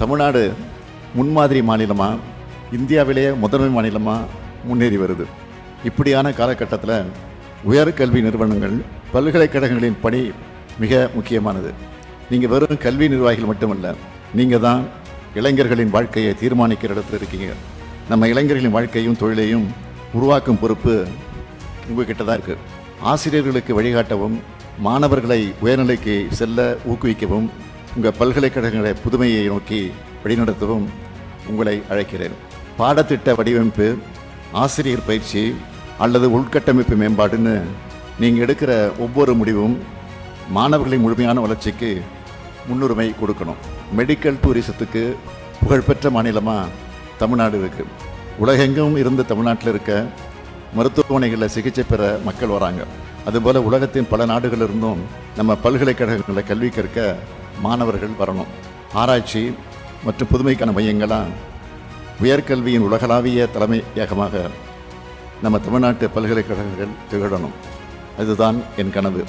தமிழ்நாடு முன்மாதிரி மாநிலமாக இந்தியாவிலேயே முதன்மை மாநிலமாக முன்னேறி வருது. இப்படியான காலகட்டத்தில் உயர்கல்வி நிறுவனங்கள் பல்கலைக்கழகங்களின் பணி மிக முக்கியமானது. நீங்கள் வெறும் கல்வி நிர்வாகிகள் மட்டுமல்ல நீங்கள் தான் இளைஞர்களின் வாழ்க்கையை தீர்மானிக்கிற இடத்துல இருக்கீங்க. நம்ம இளைஞர்களின் வாழ்க்கையும் தொழிலையும் உருவாக்கும் பொறுப்பு உங்ககிட்ட தான் இருக்குது ஆசிரியர்களுக்கு வழிகாட்டவும் மாணவர்களை உயர்நிலைக்கு செல்ல ஊக்குவிக்கவும் உங்கள் பல்கலைக்கழகங்களை புதுமையை நோக்கி வழிநடத்தவும் உங்களை அழைக்கிறேன். பாடத்திட்ட வடிவமைப்பு ஆசிரியர் பயிற்சி அல்லது உள்கட்டமைப்பு மேம்பாடுன்னு நீங்கள் எடுக்கிற ஒவ்வொரு முடிவும் மாணவர்களின் முழுமையான வளர்ச்சிக்கு முன்னுரிமை கொடுக்கணும். மெடிக்கல் டூரிசத்துக்கு புகழ்பெற்ற மாநிலமாக தமிழ்நாடு இருக்குது உலகெங்கும் இருந்து தமிழ்நாட்டில் இருக்க மருத்துவமனைகளில் சிகிச்சை பெற மக்கள் வராங்க. அதுபோல் உலகத்தின் பல நாடுகளிலிருந்தும் நம்ம பல்கலைக்கழகங்களில் கல்வி கற்க மாணவர்கள் வரணும். ஆராய்ச்சி மற்றும் புதுமைக்கான மையங்களாக உயர்கல்வியின் உலகளாவிய தலைமையகமாக நம்ம தமிழ்நாட்டு பல்கலைக்கழகங்கள் திகழணும். அதுதான் என் கனவு.